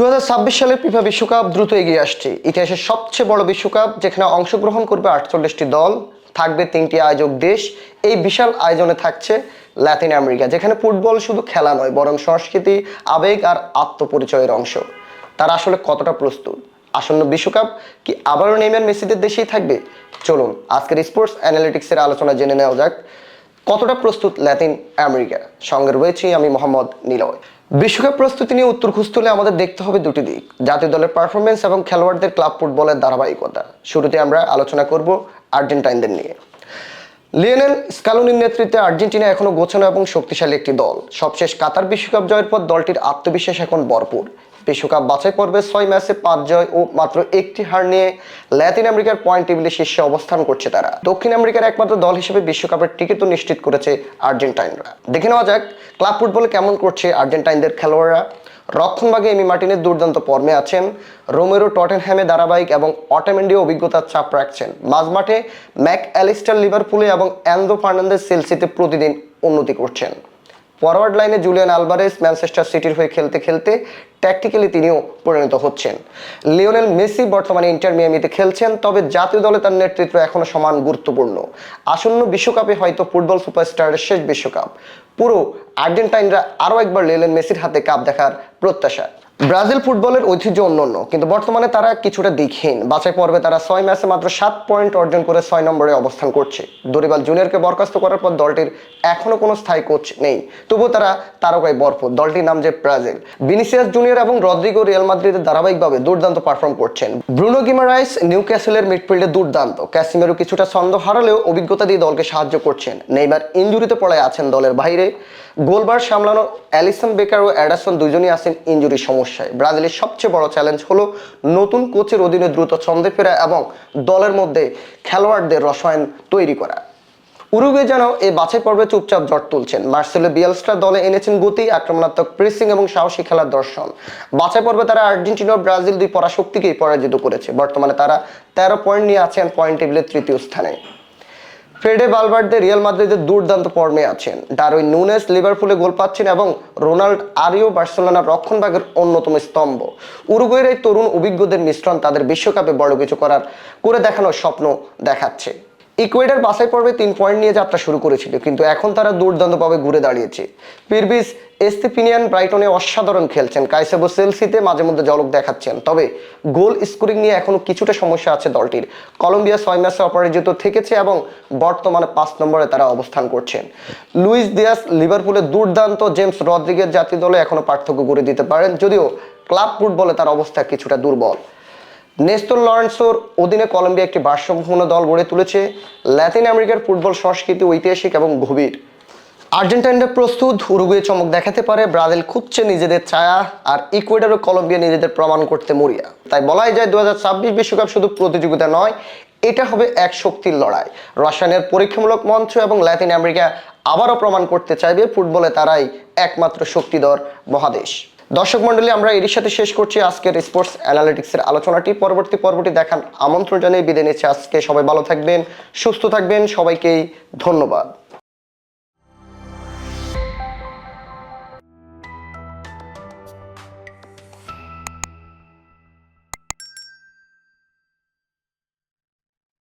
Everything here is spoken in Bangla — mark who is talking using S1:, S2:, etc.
S1: দু সালের ফিফা বিশ্বকাপ দ্রুত এগিয়ে আসছে। ইতিহাসের সবচেয়ে বড় বিশ্বকাপ, যেখানে অংশগ্রহণ করবে আটচল্লিশটি দল, থাকবে তিনটি আয়োজক দেশ, এই বিশাল আয়োজনে থাকছে ল্যাটিন আমেরিকা, যেখানে ফুটবল শুধু খেলা নয়, বরং সংস্কৃতি, আবেগ আর আত্মপরিচয়ের অংশ। তারা আসলে কতটা প্রস্তুত? আসন্ন বিশ্বকাপ কি আবারও নেইমার মেসিদের দেশেই থাকবে? চলুন আজকের স্পোর্টস অ্যানালিটিক্সের আলোচনা জেনে নেওয়া যাক। কতটা প্রস্তুত ল্যাটিন আমেরিকা? সঙ্গে রয়েছি আমি মোহাম্মদ নিলয়। বিশ্বকাপ প্রস্তুতি নিয়ে উত্তর খুঁজতে আমাদের দেখতে হবে দুটি দিক, জাতীয় দলের পারফরমেন্স এবং খেলোয়াড়দের ক্লাব ফুটবলের ধারাবাহিকতা। শুরুতে আমরা আলোচনা করব আর্জেন্টাইনদের নিয়ে। লিওনেল স্কালোনির নেতৃত্বে আর্জেন্টিনা এখনও গোছানো এবং শক্তিশালী একটি দল। সবশেষ কাতার বিশ্বকাপ জয়ের পর দলটির আত্মবিশ্বাস এখন ভরপুর। বিশ্বকাপ বাছাই পর্বে ছয় ম্যাচে পাঁচ জয় ও মাত্র একটি হার নিয়ে ল্যাটিন আমেরিকার পয়েন্ট টেবিলে শীর্ষে অবস্থান করছে তারা। দক্ষিণ আমেরিকার একমাত্র দল হিসেবে বিশ্বকাপের টিকিটও নিশ্চিত করেছে আর্জেন্টাইনরা। দেখে নেওয়া যাক, ক্লাব ফুটবলে কেমন করছে আর্জেন্টাইনদের খেলোয়াড়রা। রক্ষণভাগে এমি মার্টিনের দুর্দান্ত ফর্মে আছেন। রোমেরো টটেনহ্যামে ধারাবাহিক এবং অটোমেন্ডি অভিজ্ঞতার চাপ রাখছেন। মাঝমাঠে ম্যাক অ্যালিস্টার লিভারপুলে এবং অ্যান্ডো ফার্নান্দেস সেলসিতে প্রতিদিন উন্নতি করছেন। ফরওয়ার্ড লাইনে জুলিয়ান আলবারেস ম্যানচেস্টার সিটির হয়ে খেলতে খেলতে ট্যাকটিক্যালি তিনিও পরিণত হচ্ছেন। লিওনেল মেসি বর্তমানে ইন্টার মিয়ামিতে খেলছেন, তবে জাতীয় দলে তার নেতৃত্ব এখনও সমান গুরুত্বপূর্ণ। আসন্ন বিশ্বকাপে হয়তো ফুটবল সুপারস্টারের শেষ বিশ্বকাপ। পুরো আর্জেন্টাইনরা আরও একবার লিওনেল মেসির হাতে কাপ দেখার প্রত্যাশা। ব্রাজিল ফুটবলের ঐতিহ্য অন্যান্য কিন্তু বর্তমানে তারা কিছুটা দিকহীন বাছাই পর্বে তারা ছয় ম্যাচে মাত্র সাত পয়েন্ট অর্জন করে ছয় নম্বরে অবস্থান করছে। দরিবাল জুনিয়রকে বরখাস্ত করার পর দলটির এখনও কোনো স্থায়ী কোচ নেই। তবুও তারা তারকায় বরফ দলটির নাম যে ব্রাজিল। বিনিসিয়াস জুনিয়র এবং রদ্রিগো রিয়াল মাদ্রিদের ধারাবাহিকভাবে দুর্দান্ত পারফর্ম করছেন। ব্রুনো গিমারাইস নিউ ক্যাসেলের মিডফিল্ডে দুর্দান্ত। ক্যাসিমেরও কিছুটা ছন্দ হারালেও অভিজ্ঞতা দিয়ে দলকে সাহায্য করছেন। নেইমার ইঞ্জুরিতে পড়ায় আছেন দলের বাইরে। গোলবার সামলানো অ্যালিসন বেকার ও অ্যাডাসন দুজনই আছেন ইঞ্জুরির সমস্যায়। ব্রাজিলের সবচেয়ে বড় চ্যালেঞ্জ হলো নতুন কোচের অধীনে দ্রুত ছন্দে ফেরা এবং দলের মধ্যে খেলোয়াড়দের রসায়ন তৈরি করা। উরুগুয়ে যেন এই বাছাই পর্বে চুপচাপ জট তুলছেন। মার্সেলো বিয়ালস্ট্রা দলে এনেছেন গতি, আক্রমণাত্মক প্রেসিং এবং সাহসী খেলার দর্শন। বাছাই পর্বে তারা আর্জেন্টিনা ব্রাজিল দুই পরাশক্তিকেই পরাজিত করেছে। বর্তমানে তারা তেরো পয়েন্ট নিয়ে আছেন পয়েন্ট টেবিলের তৃতীয় স্থানে। ফ্রেডে বালভার্দে রিয়াল মাদ্রিদের দুর্দান্ত ফর্মে আছেন। ডারুই নুনেস লিভারপুলে গোল পাচ্ছেন এবং রোনাল্ড আরিও বার্সেলোনার রক্ষণভাগের অন্যতম স্তম্ভ। উরুগুয়ের এই তরুণ অভিজ্ঞদের মিশ্রণ তাদের বিশ্বকাপে বড় কিছু করার, করে দেখানোর স্বপ্ন দেখাচ্ছে। ইকুয়েডার বাছাই পর্বে তিন পয়েন্ট নিয়ে যাত্রা শুরু করেছিল, কিন্তু এখন তারা দুর্দান্তভাবে ঘুরে দাঁড়িয়েছে। পিরবিস এস্তিপিনিয়ান ব্রাইটনে অসাধারণ খেলছেন। কাইসেবো সেলসিতে মাঝে মধ্যে জলক দেখাচ্ছেন। তবে গোল স্কোরিং নিয়ে এখনও কিছুটা সমস্যা আছে দলটির। কলম্বিয়া ছয় ম্যাচে অপরাজিত থেকেছে এবং বর্তমানে পাঁচ নম্বরে তারা অবস্থান করছেন। লুইস দিয়াস, লিভারপুলের দুর্দান্ত জেমস রদ্রিগের জাতীয় দলে এখনও পার্থক্য করে দিতে পারেন, যদিও ক্লাব ফুটবলে তার অবস্থা কিছুটা দুর্বল। নেস্তর লরেন্সোর অধীনে কলম্বিয়া একটি ভারসাম্যপূর্ণ দল গড়ে তুলেছে। ল্যাটিন আমেরিকার ফুটবল সংস্কৃতি ঐতিহাসিক এবং গভীর। আর্জেন্টাইনরা প্রস্তুত, উরুগুয়ে চমক দেখাতে পারে, ব্রাজিল খুঁজছে নিজেদের ছায়া, আর ইকুয়েডার ও কলম্বিয়া নিজেদের প্রমাণ করতে মরিয়া। তাই বলাই যায় দু ছাব্বিশ বিশ্বকাপ শুধু প্রতিযোগিতা নয়, এটা হবে এক শক্তির লড়াই। রাশিয়ানের পরীক্ষামূলক মঞ্চ এবং ল্যাটিন আমেরিকা আবারও প্রমাণ করতে চাইবে, ফুটবলে তারাই একমাত্র শক্তিধর মহাদেশ। দর্শক মন্ডলী আমরা এর সাথে শেষ করছি আজকের স্পোর্টস অ্যানালিটিক্সের আলোচনাটি। পরবর্তী পর্বটি দেখান আমন্ত্রণ জানিয়ে বিদায় নিচ্ছে। আজকে সবাই ভালো থাকবেন, সুস্থ থাকবেন। সবাইকেই ধন্যবাদ।